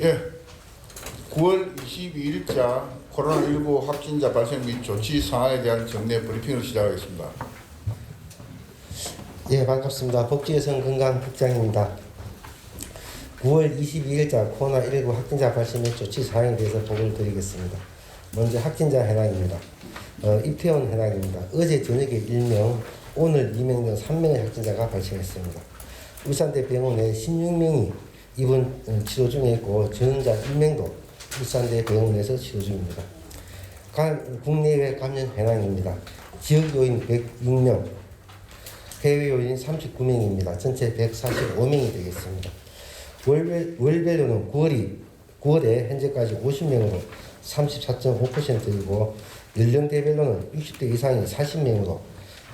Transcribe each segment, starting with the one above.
예. 9월 22일자 코로나19 확진자 발생 및 조치 상황에 대한 정례 브리핑을 시작하겠습니다. 예, 반갑습니다. 복지여성 건강국장입니다. 9월 22일자 코로나19 확진자 발생 및 조치 사항에 대해서 보고를 드리겠습니다. 먼저 확진자 현황입니다. 어, 입퇴원 현황입니다. 어제 저녁에 1명, 오늘 2명 등 3명의 확진자가 발생했습니다. 울산대 병원에 16명이 입원 어, 치료 중에 있고 전원자 1명도 울산대 병원에서 치료 중입니다. 감- 국내외 감염 현황입니다. 지역 요인 106명, 해외 요인 39명입니다. 전체 145명이 되겠습니다. 월별, 월별로는 9월이 9월에 현재까지 50명으로 34.5%이고 연령대별로는 60대 이상이 40명으로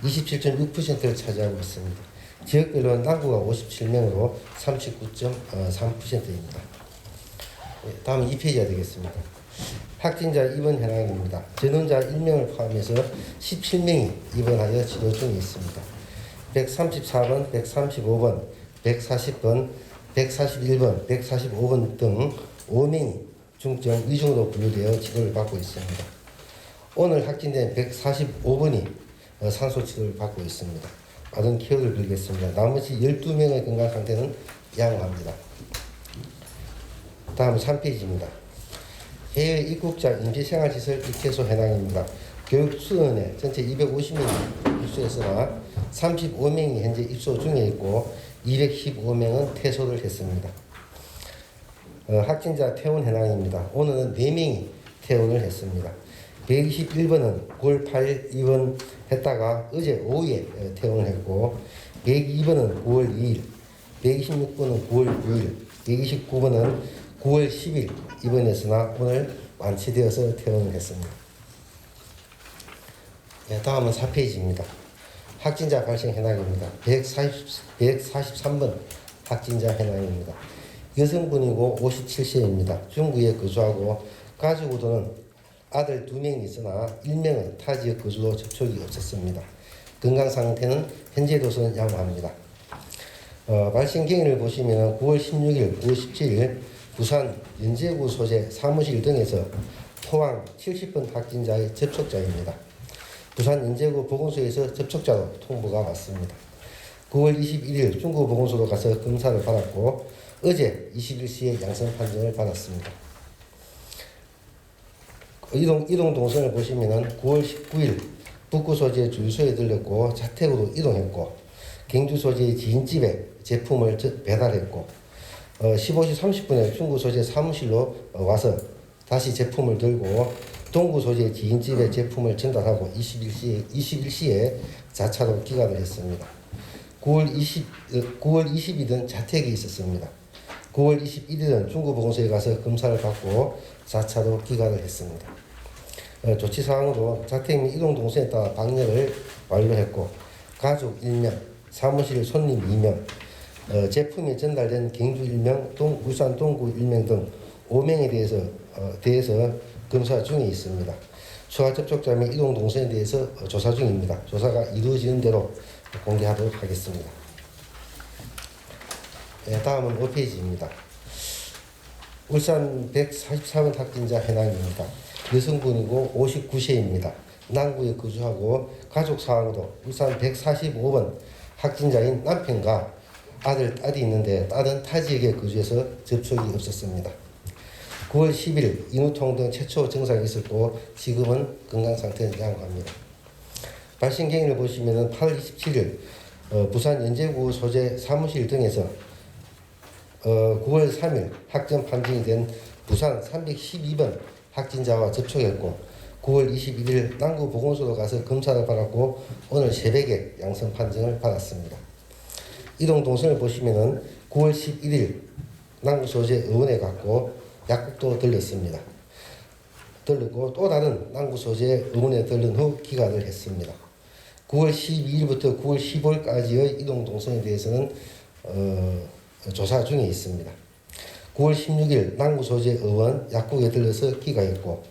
27.6%를 차지하고 있습니다. 지역별로는 남구가 57명으로 39.3%입니다. 다음 2페이지가 되겠습니다. 확진자 입원 현황입니다. 전원자 1명을 포함해서 17명이 입원하여 치료 중에 있습니다. 134번, 135번, 140번, 141번, 145번 등 5명이 중증 위중으로 분류되어 치료를 받고 있습니다. 오늘 확진된 145번이 어, 산소 치료를 받고 있습니다. 많은 케어를 드리겠습니다. 나머지 12명의 건강 상태는 양호합니다. 다음 3페이지입니다. 해외 입국자 임시생활시설 입퇴소 현황입니다. 교육수원에 전체 250명이 입소했으나 35명이 현재 입소 중에 있고 215명은 퇴소를 했습니다. 어, 확진자 퇴원 현황입니다. 오늘은 4명이 퇴원을 했습니다. 121번은 9월 8일 입원 했다가 어제 오후에 어, 퇴원을 했고 102번은 9월 2일 126번은 9월 9일 129번은 9월 10일 입원했으나 오늘 완치되어서 퇴원을 했습니다. 네, 다음은 4페이지입니다. 확진자 발생 현황입니다. 140, 143번 확진자 현황입니다. 여성분이고 57세입니다. 중구에 거주하고 가족으로는 아들 2명이 있으나 1명은 타 지역 거주로 접촉이 없었습니다. 건강 상태는 현재로서는 양호합니다. 어, 발생 경위를 보시면 9월 16일, 9월 17일 부산 연제구 소재 사무실 등에서 포항 70번 확진자의 접촉자입니다. 부산 연제구 보건소에서 접촉자로 통보가 왔습니다. 9월 21일 중구 보건소로 가서 검사를 받았고 어제 21시에 양성 판정을 받았습니다. 이동 이동 동선을 보시면은 9월 19일 북구 소재 주유소에 들렸고 자택으로 이동했고 경주 소재의 지인집에 제품을 저- 배달했고 어, 15시 30분에 중구 소재 사무실로 어, 와서 다시 제품을 들고 동구 소재 지인집에 제품을 전달하고 21시에 21시에 자차로 귀가를 했습니다. 9월 20 어, 9월 20일은 자택에 있었습니다. 9월 21일은 중구 보건소에 가서 검사를 받고 자차로 귀가를 했습니다. 어, 조치 사항으로 자택 및 이동 동선에 따라 방역을 완료했고 가족 1명, 사무실 손님 2명, 어, 제품이 전달된 경주 1명, 동, 울산 동구 1명 등 5명에 대해서 어, 대해서 검사 중에 있습니다. 추가 접촉자 및 이동 동선에 대해서 어, 조사 중입니다. 조사가 이루어지는 대로 공개하도록 하겠습니다. 네, 다음은 5페이지입니다. 울산 144번 확진자 현황입니다. 여성분이고 59세입니다. 남구에 거주하고 가족 사항으로 울산 145번 확진자인 남편과 아들, 딸이 있는데 딸은 타 지역에 거주해서 접촉이 없었습니다. 9월 10일 인후통 등 최초 증상이 있었고 지금은 건강 상태는 양호합니다. 발생 경위를 보시면 8월 27일 어, 부산 연제구 소재 사무실 등에서 어, 9월 3일 확정 판정이 된 부산 312번 확진자와 접촉했고 9월 21일 남구 보건소로 가서 검사를 받았고 오늘 새벽에 양성 판정을 받았습니다. 이동 동선을 보시면은 9월 11일 남구 소재 의원에 갔고 약국도 들렸습니다. 들렸고 또 다른 남구 소재 의원에 들른 후 귀가를 했습니다. 9월 12일부터 9월 15일까지의 이동 동선에 대해서는 어, 조사 중에 있습니다. 9월 16일 남구 소재 의원 약국에 들러서 귀가했고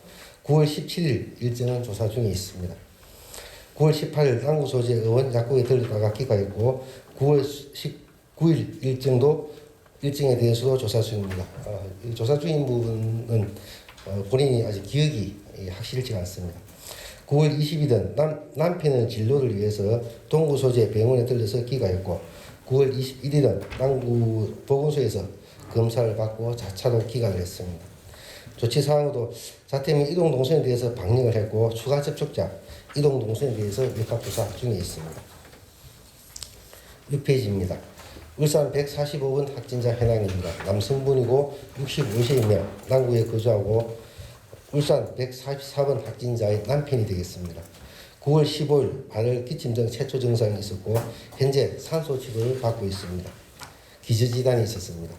9월 17일 일정은 조사 중에 있습니다. 9월 18일 남구 소재 의원 약국에 들렀다가 귀가했고 9월 19일 일정도 일정에 대해서도 조사 중입니다. 어, 이 조사 중인 부분은 어, 본인이 아직 기억이 예, 확실치가 않습니다. 9월 20일은 남, 남편의 진료를 위해서 동구 소재 병원에 들려서 귀가했고 9월 21일은 남구 보건소에서 검사를 받고 자차로 귀가를 했습니다. 조치 사항으로 자택 및 이동 동선에 대해서 방역을 했고 추가 접촉자 이동 동선에 대해서 역학 조사 중에 있습니다. 6페이지입니다. 울산 145번 확진자 현황입니다. 남성분이고 65세이며 남구에 거주하고 울산 144번 확진자의 남편이 되겠습니다. 9월 15일 발열 기침 등 최초 증상이 있었고 현재 산소 치료를 받고 있습니다. 기저질환이 있었습니다.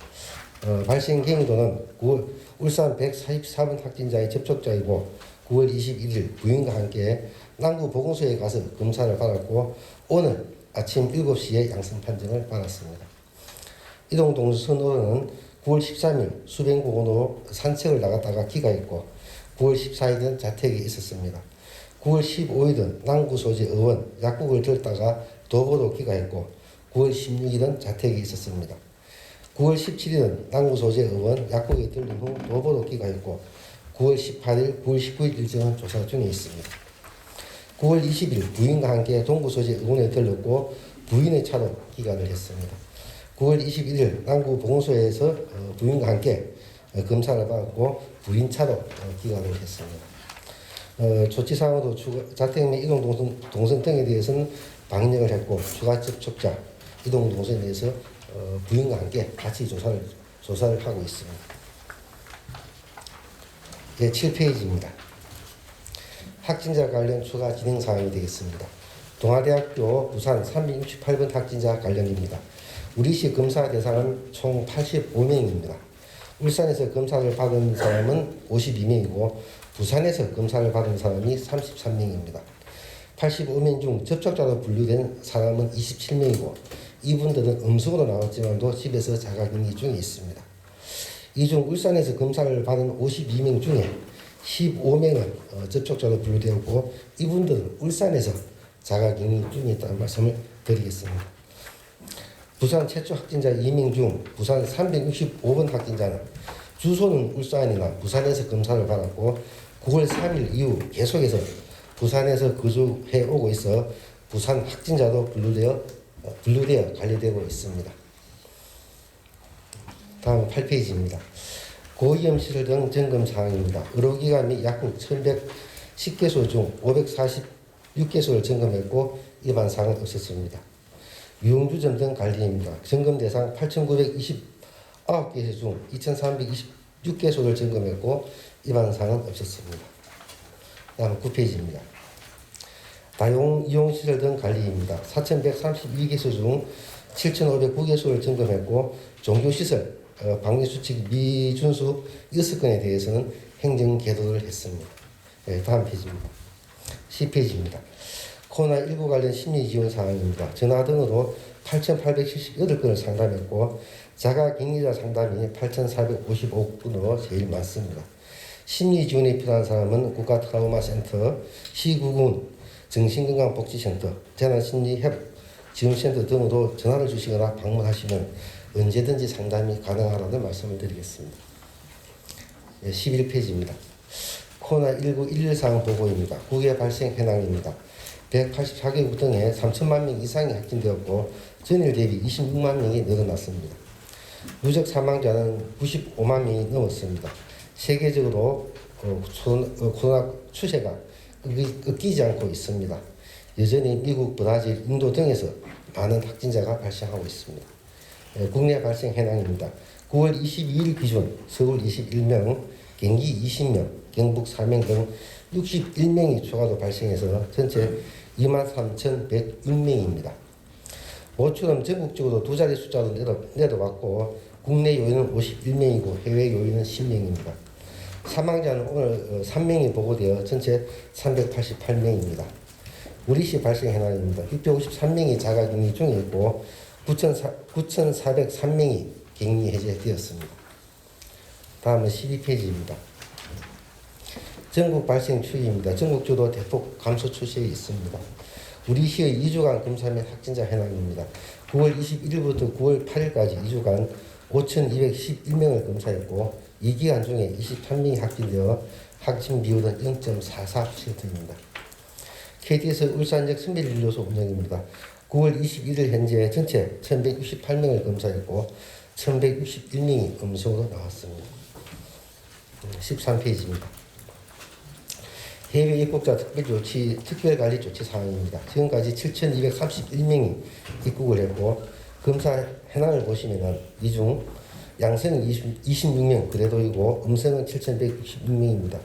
어, 발생 경위도는 9월, 울산 144번 확진자의 접촉자이고 9월 21일 부인과 함께 남구 보건소에 가서 검사를 받았고 오늘 아침 7시에 양성 판정을 받았습니다. 이동 동선으로는 9월 13일 수변공원으로 산책을 나갔다가 귀가했고 9월 14일은 자택에 있었습니다. 9월 15일은 남구 소재 의원 약국을 들다가 도보로 귀가했고 9월 16일은 자택에 있었습니다. 9월 17일은 남구 소재 의원 약국에 들린 후 도보로 귀가했고 9월 18일, 9월 19일 일정은 조사 중에 있습니다. 9월 20일 부인과 함께 동구 소재 의원에 들렀고 부인의 차로 귀가를 했습니다. 9월 21일 남구 보건소에서 어, 부인과 함께 어, 검사를 받았고 부인 차로 어, 귀가를 했습니다. 어, 조치사항으로 추가, 자택 및 이동 동선, 동선 등에 대해서는 방역을 했고 추가 접촉자 이동 동선에 대해서 어, 부인과 함께 같이 조사를 조사를 하고 있습니다. 예, 7페이지입니다. 확진자 관련 추가 진행 사항이 되겠습니다. 동아대학교 부산 368번 확진자 관련입니다. 우리시 검사 대상은 총 85명입니다. 울산에서 검사를 받은 사람은 52명이고 부산에서 검사를 받은 사람이 33명입니다. 85명 중 접촉자로 분류된 사람은 27명이고 이분들은 음성으로 나왔지만도 집에서 자가격리 중에 있습니다. 이 중 울산에서 검사를 받은 52명 중에 15명은 어, 접촉자로 분류되었고 이분들은 울산에서 자가격리 중에 있다는 말씀을 드리겠습니다. 부산 최초 확진자 2명 중 부산 365번 확진자는 주소는 울산이나 부산에서 검사를 받았고 9월 3일 이후 계속해서 부산에서 거주해 오고 있어 부산 확진자도 분류되어 어, 분류되어 관리되고 있습니다. 다음 8페이지입니다. 고위험 시설 등 점검 사항입니다. 의료기관 및 약국 1110개소 중 546개소를 점검했고 위반 사항은 없었습니다. 유흥주점 등 관리입니다. 점검 대상 8,929개소 중 2,326개소를 점검했고 위반 사항은 없었습니다. 다음 9페이지입니다. 다용 이용시설 등 관리입니다. 4,132개소 중 7,509개소를 점검했고 종교시설 어, 방역수칙 미준수 6건에 대해서는 행정 계도를 했습니다. 네, 다음 페이지입니다. 10페이지입니다. 코로나19 관련 심리 지원 사항입니다. 전화 등으로 8,878건을 상담했고 자가 격리자 상담이 8,455건으로 제일 많습니다. 심리 지원이 필요한 사람은 국가 트라우마 센터, 시구군 정신건강복지센터, 재난심리협 지원센터 등으로 전화를 주시거나 방문하시면 언제든지 상담이 가능하다는 말씀을 드리겠습니다. 예, 11페이지입니다. 코로나19 113 보고입니다. 국외 발생 현황입니다. 184개국 등에 3천만 명 이상이 확진되었고 전일 대비 26만 명이 늘어났습니다. 누적 사망자는 95만 명이 넘었습니다. 세계적으로 어, 소- 어, 코로나 추세가 끊기- 끊기지 않고 있습니다. 여전히 미국, 브라질, 인도 등에서 많은 확진자가 발생하고 있습니다. 예, 국내 발생 현황입니다. 9월 22일 기준 서울 21명, 경기 20명, 경북 4명 등 61명이 추가로 발생해서 전체 23,106명입니다. 모처럼 전국적으로 두 자리 숫자로 내려, 내려왔고 국내 요인은 51명이고 해외 요인은 10명입니다. 사망자는 오늘 어, 3명이 보고되어 전체 388명입니다. 우리시 발생 현황입니다. 653명이 자가격리 중에 있고 9,403명이 격리 해제되었습니다. 다음은 12페이지입니다. 전국 발생 추이입니다. 전국주도 대폭 감소 추세에 있습니다. 우리 시의 2주간 검사 및 확진자 현황입니다. 9월 21일부터 9월 8일까지 2주간 5,211명을 검사했고 이 기간 중에 23명이 확진되어 확진 비율은 0.44%입니다. KT에서 울산역 선별진료소 운영입니다. 9월 21일 현재 전체 1,168명을 검사했고 1,161명이 음성으로 나왔습니다. 13페이지입니다. 해외 입국자 특별 조치 특별 관리 조치 사항입니다. 지금까지 7,231명이 입국을 했고 검사 현황을 보시면은 이중 양성은 20, 26명 그래도이고 음성은 7,166명입니다.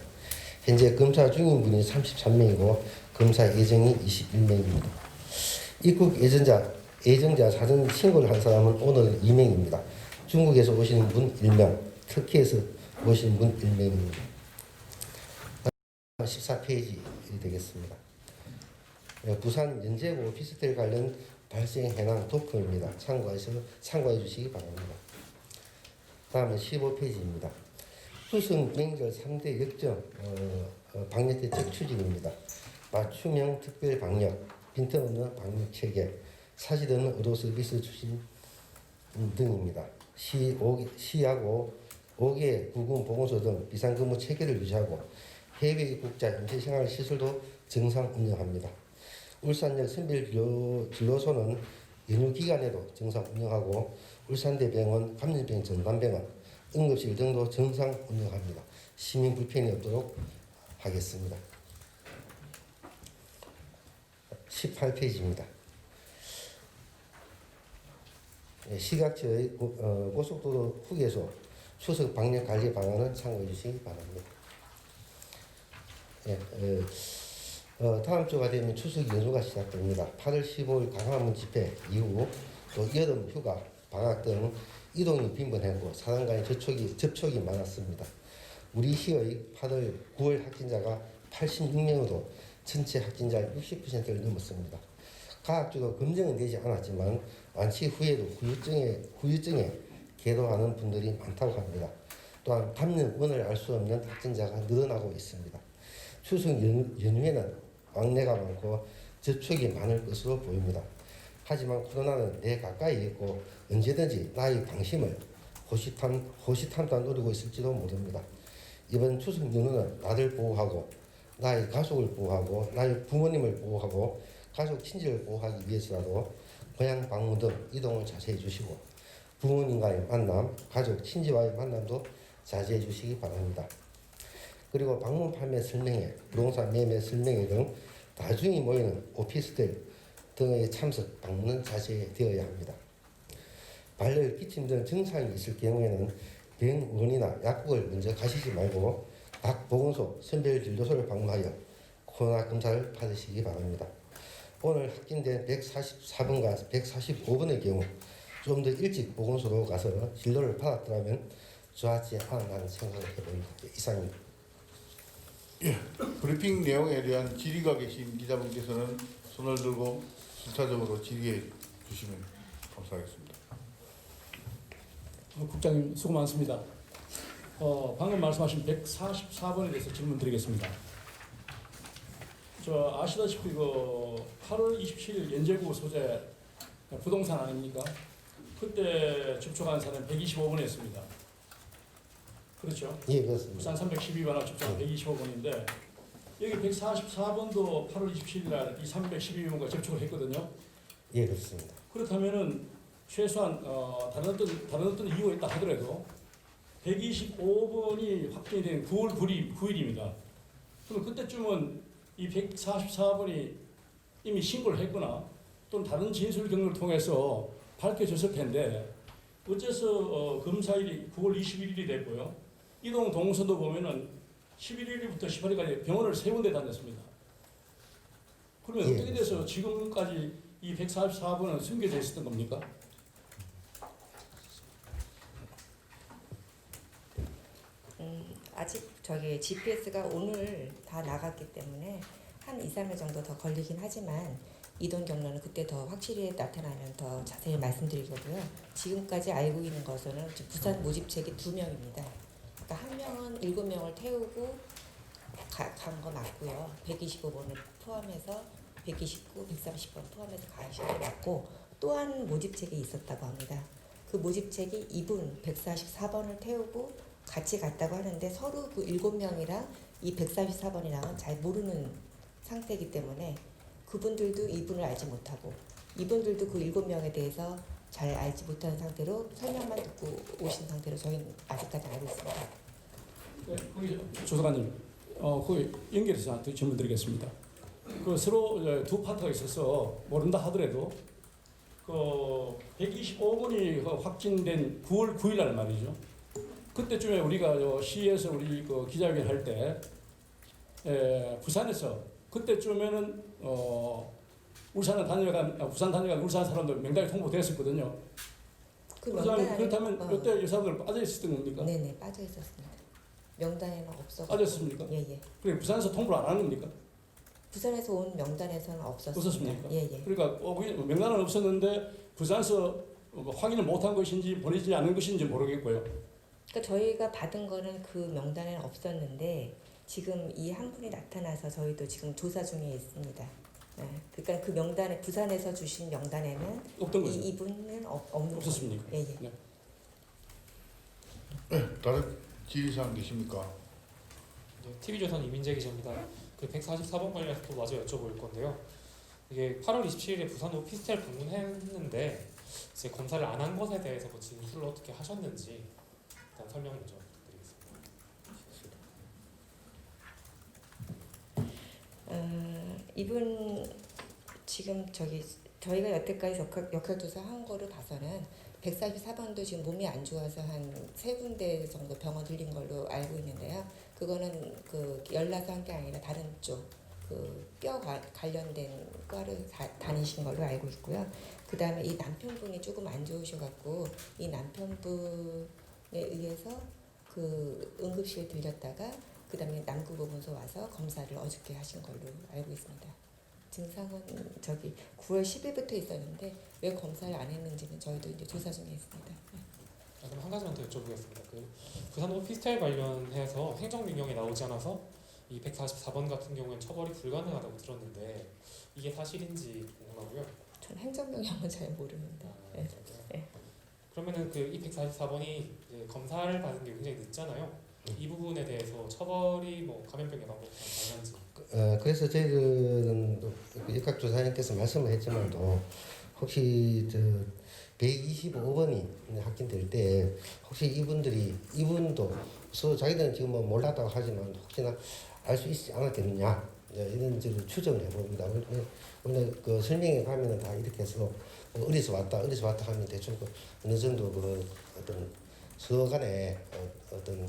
현재 검사 중인 분이 33명이고 검사 예정이 21명입니다. 입국 예정자 예정자 사전 신고를 한 사람은 오늘 2명입니다. 중국에서 오시는 분 1명, 터키에서 오시는 분 1명입니다. 14페이지 되겠습니다. 예, 부산 연제구 오피스텔 관련 발생 현황 도표입니다. 참고해서 참고해 주시기 바랍니다. 다음은 15페이지입니다. 추석 명절 3대 역정 어, 어, 방역 대책 추진입니다. 맞춤형 특별 방역, 빈틈없는 방역 체계, 사실 없는 의료 서비스 추진 음, 등입니다. 시, 오, 시하고 5개 구군 보건소 등 비상근무 체계를 유지하고 해외 입국자 임시 생활 시설도 정상 운영합니다. 울산역 선별 진료, 진료소는 연휴 기간에도 정상 운영하고 울산대병원, 감염병 전담병원, 응급실 등도 정상 운영합니다. 시민 불편이 없도록 하겠습니다. 18페이지입니다. 예, 시각처의 고, 어, 고속도로 휴게소 추석 방역 관리 방안을 참고해 주시기 바랍니다. 예, 어, 어, 다음 주가 되면 추석 연휴가 시작됩니다. 8월 15일 광화문 집회 이후 또 여름 휴가, 방학 등 이동이 빈번했고 사람 간의 접촉이, 접촉이 많았습니다. 우리 시의 8월 9월 확진자가 86명으로 전체 확진자의 60%를 넘었습니다. 과학적으로 검증은 되지 않았지만 완치 후에도 후유증에 후유증에 계도하는 분들이 많다고 합니다. 또한 감염원을 알 수 없는 확진자가 늘어나고 있습니다. 추석 연휴, 연휴에는 왕래가 많고 접촉이 많을 것으로 보입니다. 하지만 코로나는 내 가까이 있고 언제든지 나의 방심을 호시탐, 호시탐도 노리고 있을지도 모릅니다. 이번 추석 연휴는 나를 보호하고 나의 가족을 보호하고 나의 부모님을 보호하고 가족 친지를 보호하기 위해서라도 고향 방문 등 이동을 자제해 주시고 부모님과의 만남, 가족 친지와의 만남도 자제해 주시기 바랍니다. 그리고 방문 판매 설명회, 부동산 매매 설명회 등 다중이 모이는 오피스텔 등의 참석 방문은 자제되어야 합니다. 발열, 기침 등 증상이 있을 경우에는 병원이나 약국을 먼저 가시지 말고 각 보건소, 선별진료소를 방문하여 코로나 검사를 받으시기 바랍니다. 오늘 확진된 144번과 145번의 경우 좀 더 일찍 보건소로 가서 진료를 받았더라면 좋았지 않았나 생각을 해봅니다. 이상입니다. 브리핑 내용에 대한 질의가 계신 기자분께서는 손을 들고 순차적으로 질의해 주시면 감사하겠습니다. 어, 국장님 수고 많습니다. 어, 방금 말씀하신 144번에 대해서 질문 드리겠습니다. 저 아시다시피 그 8월 27일 연제구 소재 부동산 아닙니까? 그때 접촉한 사람 125번이었습니다. 그렇죠? 예, 그렇습니다. 부산 312번하고 접촉한 125번인데 여기 144번도 8월 27일 날이 312번과 접촉을 했거든요. 예, 그렇습니다. 그렇다면은 최소한 어, 다른 어떤 다른 어떤 이유가 있다 하더라도 125번이 확정이 된 9월 9일, 9일입니다. 그럼 그때쯤은 이 144번이 이미 신고를 했거나 또는 다른 진술 경로를 통해서 밝혀졌을 텐데 어째서 어, 검사일이 9월 21일이 됐고요. 이동 동선도 보면은 11일부터 18일까지 병원을 세 군데 다녔습니다. 그러면 예, 어떻게 돼서 지금까지 이 144번은 숨겨져 있었던 겁니까? 음, 아직 저기 GPS가 오늘 다 나갔기 때문에 한 2, 3일 정도 더 걸리긴 하지만 이동 경로는 그때 더 확실히 나타나면 더 자세히 말씀드리고요. 지금까지 알고 있는 것은 부산 모집책이 두 명입니다. 그러니까 한 명은 일곱 명을 태우고 간 거 맞고요. 125번을 포함해서 129, 130번 포함해서 가신 거 맞고 또한 모집책이 있었다고 합니다. 그 모집책이 이분 144번을 태우고 같이 갔다고 하는데 서로 그 일곱 명이랑 이 144번이랑은 잘 모르는 상태이기 때문에 그분들도 이분을 알지 못하고 이분들도 그 일곱 명에 대해서 잘 알지 못하는 상태로 설명만 듣고 오신 상태로 저희는 아직까지 알고 있습니다. 네, 조사관님, 어, 거기 연결해서 또 질문 드리겠습니다. 그 서로 이제 두 파트가 있어서 모른다 하더라도 그 125번이 확진된 9월 9일 날 말이죠. 그때쯤에 우리가 저 시에서 우리 그 기자회견 할 때 부산에서 그때쯤에는 어 울산에 다녀간 아, 부산 다녀간 울산 사람들 명단이 통보됐었거든요. 그 명단에- 그렇다면 어, 이때 이 사람들 빠져 있었던 겁니까? 네네 빠져 있었습니다. 명단에는 없어. 빠졌습니까? 예예. 그래 부산에서 통보를 안 하는 겁니까? 부산에서 온 명단에서는 없었습니다. 없었습니까? 예예. 그러니까 어, 그게 명단은 없었는데 부산에서 뭐 확인을 못한 것인지 보내지 않은 것인지 모르겠고요. 그러니까 저희가 받은 거는 그 명단에는 없었는데 지금 이 한 분이 나타나서 저희도 지금 조사 중에 있습니다. 네. 그러니까 그 명단에 부산에서 주신 명단에는 없던 거죠. 이 이분은 없, 없는 없었습니까? 거예요. 예예. 다른 질의사항 계십니까? 네, TV조선 이민재 기자입니다. 그 144번 관련해서 또 마저 여쭤볼 건데요. 이게 8월 27일에 부산 오피스텔 방문했는데 이제 검사를 안 한 것에 대해서 뭐 진술을 어떻게 하셨는지 일단 설명 먼저 부탁드리겠습니다. 어, 이분 지금 저기 저희가 여태까지 역할, 역할 조사 한 거를 봐서는 144번도 지금 몸이 안 좋아서 한 세 군데 정도 병원 들린 걸로 알고 있는데요. 그거는 그 연락을 한 게 아니라 다른 쪽 그 뼈 관련된 과를 다, 다니신 걸로 알고 있고요. 그 다음에 이 남편분이 조금 안 좋으셔갖고 이 남편분에 의해서 그 응급실 들렸다가 그 다음에 남구보건소 와서 검사를 어저께 하신 걸로 알고 있습니다. 증상은 저기 9월 10일부터 있었는데 왜 검사를 안 했는지는 저희도 이제 조사 중에 있습니다. 네. 아, 그럼 한 가지만 더 여쭤보겠습니다. 그 부산 오피스텔 관련해서 행정명령이 나오지 않아서 이 144번 같은 경우에는 처벌이 불가능하다고 들었는데 이게 사실인지 궁금하고요. 전 행정명령은 잘 모르는데. 아, 네. 네. 그러면은 그 이 144번이 검사를 받은 게 굉장히 늦잖아요. 이 부분에 대해서 처벌이 뭐 감염병 예방법과 다른지 어, 그래서 저희들은 또 역학조사님께서 말씀을 했지만도 혹시 저 125번이 확진될 때 혹시 이분들이 이분도 서 자기들은 지금 뭐 몰랐다고 하지만 혹시나 알 수 있지 않았겠느냐 네, 이런 저를 추정을 해봅니다. 원래- 원래 그 설명에 가면은 다 이렇게 해서 뭐 어디서 왔다 어디서 왔다 하면 대충 그 어느 정도 그 어떤 서간에 어, 어떤 어,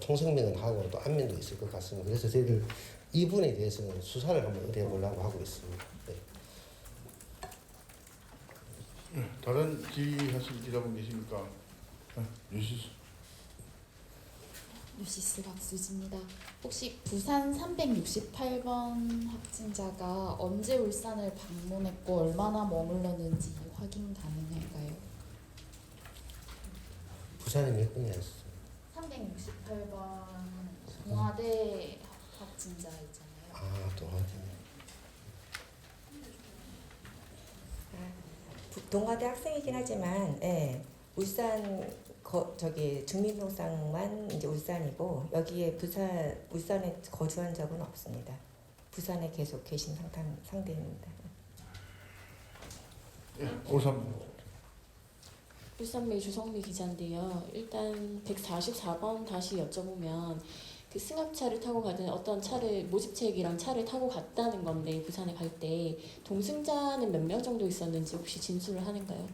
통성명은 하고 또 안면도 있을 것 같습니다. 그래서 저희들 이분에 대해서는 수사를 한번 의뢰해 보려고 하고 있습니다. 네. 다른 질의하실 기자분 계십니까? 네, 유시수. 뉴시스 박수지입니다. 혹시 부산 368번 확진자가 언제 울산을 방문했고 얼마나 머물렀는지 확인 가능할까요? 부산에 몇 분이었어요? 368번 동아대 확진자 있잖아요. 아, 동아대. 부- 동아대 학생이긴 하지만 예, 울산 거, 저기 주민등록상만 이제 울산이고 여기에 부산 울산에 거주한 적은 없습니다. 부산에 계속 계신 상담 상대입니다. 예, 올삼. 울산메일 주성미 기자인데요. 일단 144번 다시 여쭤보면 그 승합차를 타고 가든 어떤 차를 모집책이랑 차를 타고 갔다는 건데 부산에 갈 때 동승자는 몇 명 정도 있었는지 혹시 진술을 하는가요?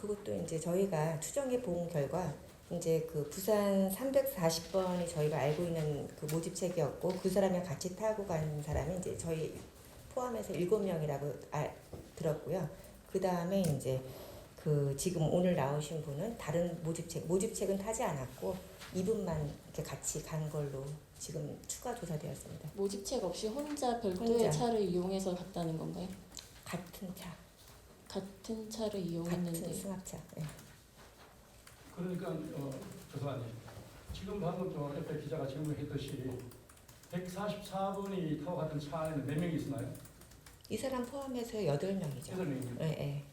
그것도 이제 저희가 추정해 본 결과 이제 그 부산 340번이 저희가 알고 있는 그 모집책이었고 그 사람이랑 같이 타고 간 사람이 이제 저희 포함해서 일곱 명이라고 알, 들었고요. 그 다음에 이제 그 지금 오늘 나오신 분은 다른 모집책 모집책은 타지 않았고 이분만 이렇게 같이 간 걸로 지금 추가 조사되었습니다. 모집책 없이 혼자 별도의 혼자. 차를 이용해서 갔다는 건가요? 같은 차, 같은 차를 같은 이용했는데 승합차. 예. 그러니까 어, 조사관님 지금 방금 저 옆에 기자가 질문했듯이 144번이 타고 갔던 차 안에는 몇 명이 있었나요? 이 사람 포함해서 여덟 명이죠. 여덟 명이요. 예, 예.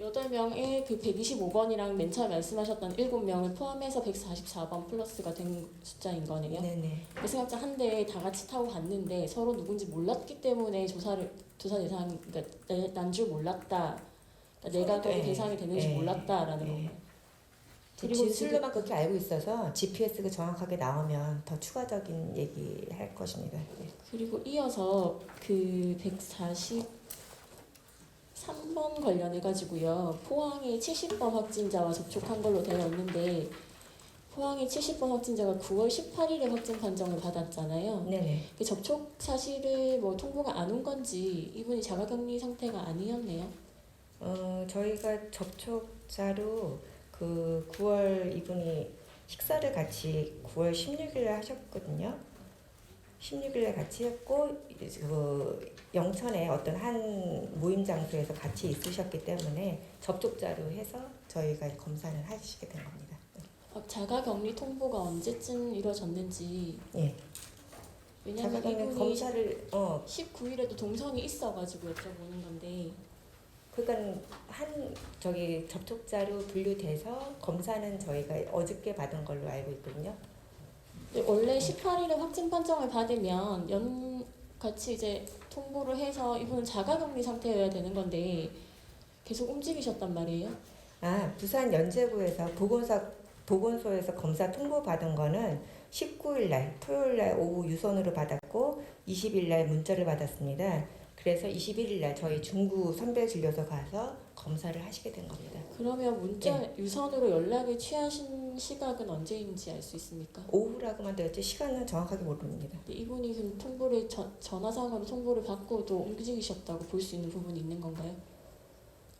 여덟 명에 그 125번이랑 맨 처음에 말씀하셨던 7명을 포함해서 144번 플러스가 된 숫자인 거네요. 네네. 그 승합차 한 대에 다 같이 타고 갔는데 서로 누군지 몰랐기 때문에 조사를 조사 대상 그러니까 난줄 몰랐다. 그러니까 내가 네. 대상이 되는지 네. 몰랐다라는 네. 건가요? 그리고 그리고 진술로만 그렇게 알고 있어서 GPS가 정확하게 나오면 더 추가적인 얘기 할 것입니다. 네. 그리고 이어서 그 143번 관련해 가지고요. 포항의 70번 확진자와 접촉한 걸로 되어 있는데 포항의 70번 확진자가 9월 18일에 확진 판정을 받았잖아요. 네네. 그 접촉 사실을 뭐 통보가 안 온 건지 이분이 자가격리 상태가 아니었네요. 어, 저희가 접촉자로 그 9월 이분이 식사를 같이 9월 16일에 하셨거든요. 16일에 같이 했고 그 영천에 어떤 한 모임 장소에서 같이 있으셨기 때문에 접촉자로 해서 저희가 검사를 하시게 된 겁니다. 어, 자가격리 통보가 언제쯤 이루어졌는지 예. 왜냐면 자가격리 이분이 검사를 어 19일에도 동선이 있어가지고 여쭤보는 건데 그러니까 한 저기 접촉자로 분류돼서 검사는 저희가 어저께 받은 걸로 알고 있거든요. 근데 원래 18일에 확진 판정을 받으면 연 같이 이제 통보를 해서 이분은 자가격리 상태여야 되는 건데 계속 움직이셨단 말이에요. 아 부산 연제구에서 보건소 보건소에서 검사 통보 받은 거는 19일 날 토요일 날 오후 유선으로 받았고 20일 날 문자를 받았습니다. 그래서 21일 날 저희 중구 선별 진료소 가서 검사를 하시게 된 겁니다. 그러면 문자 유선으로 연락을 취하신 시각은 언제인지 알 수 있습니까? 오후라고만 되었지 시간은 정확하게 모릅니다. 근데 이분이 그 통보를 전, 전화상으로 통보를 받고도 움직이셨다고 볼 수 있는 부분이 있는 건가요?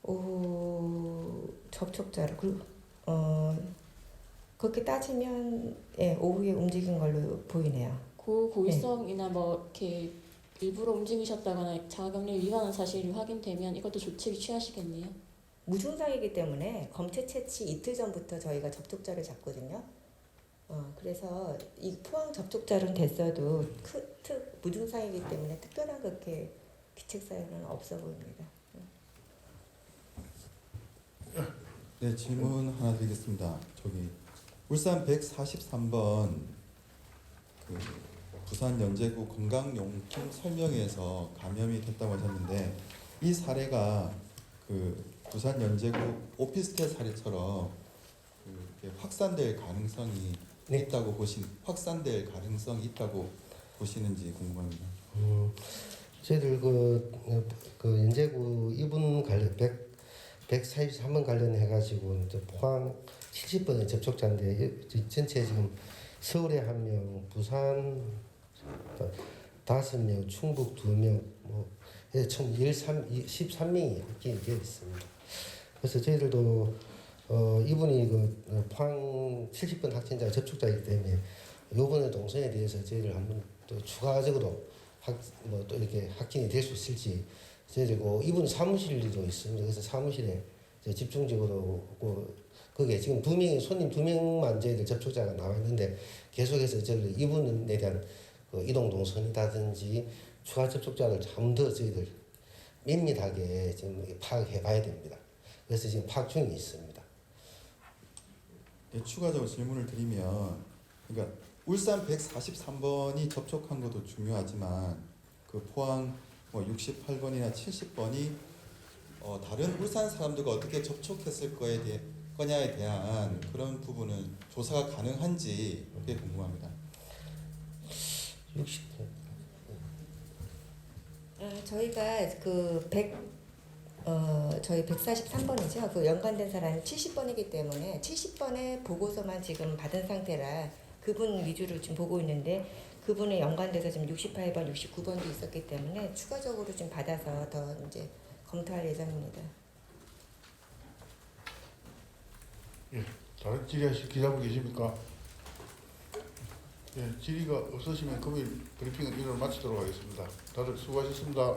오후 접촉자로 그, 어 그렇게 따지면 예 오후에 움직인 걸로 보이네요. 고 고의성이나 뭐 이렇게 일부러 움직이셨다거나 자가격리 위반한 사실이 확인되면 이것도 조치를 취하시겠네요. 무증상이기 때문에 검체 채취 이틀 전부터 저희가 접촉자를 잡거든요. 어, 그래서 이 포항 접촉자는 됐어도 크, 특, 무증상이기 때문에 특별한 그렇게 기책 사유는 없어 보입니다. 네, 질문 하나 드리겠습니다. 저기 울산 143번 그 부산 연제구 건강용품 설명회에서 감염이 됐다고 하셨는데 이 사례가 그 부산 연제구 오피스텔 사례처럼 그 이렇게 확산될 가능성이 네. 있다고 보신 확산될 가능성이 있다고 보시는지 궁금합니다. 음, 저희들 그, 어, 그 연제구 이분 관련 100 143번 관련해 가지고 이제 포항 70번의 접촉자인데 이- 전체 지금 서울에 한 명, 부산 다섯 명, 충북 두 명, 뭐 예, 총 13, 13명이 합격이 되어 있습니다. 그래서 저희들도 어, 이분이 그 어, 포항 70번 확진자 접촉자이기 때문에 요번에 동선에 대해서 저희들 한번 또 추가적으로 확, 뭐또 이렇게 확진이 될 수 있을지 저희들고 이분 사무실도 있습니다. 그래서 사무실에 집중적으로 그 거기에 지금 두 명이 손님 두 명만 저희들 접촉자가 나와 있는데 계속해서 저희 이분에 대한 그 이동 동선이라든지 추가 접촉자를 좀 더 저희들 면밀하게 지금 파악해 봐야 됩니다. 그래서 지금 파악 중에 있습니다. 네, 추가적으로 질문을 드리면 그러니까 울산 143번이 접촉한 것도 중요하지만 그 포항 뭐 68번이나 70번이 어, 다른 울산 사람들과 어떻게 접촉했을 거에 대해 거냐에 대한 그런 부분은 조사가 가능한지 그게 궁금합니다. 60. 어, 저희가 그 100, 어, 저희 143번이죠. 그 연관된 사람이 70번이기 때문에 70번의 보고서만 지금 받은 상태라 그분 위주로 지금 보고 있는데 그분에 연관돼서 지금 68번, 69번도 있었기 때문에 추가적으로 좀 받아서 더 이제 검토할 예정입니다. 다른 질의하실 기자분 계십니까? 예, 질의가 없으시면 금일 브리핑은 이를 마치도록 하겠습니다. 다들 수고하셨습니다.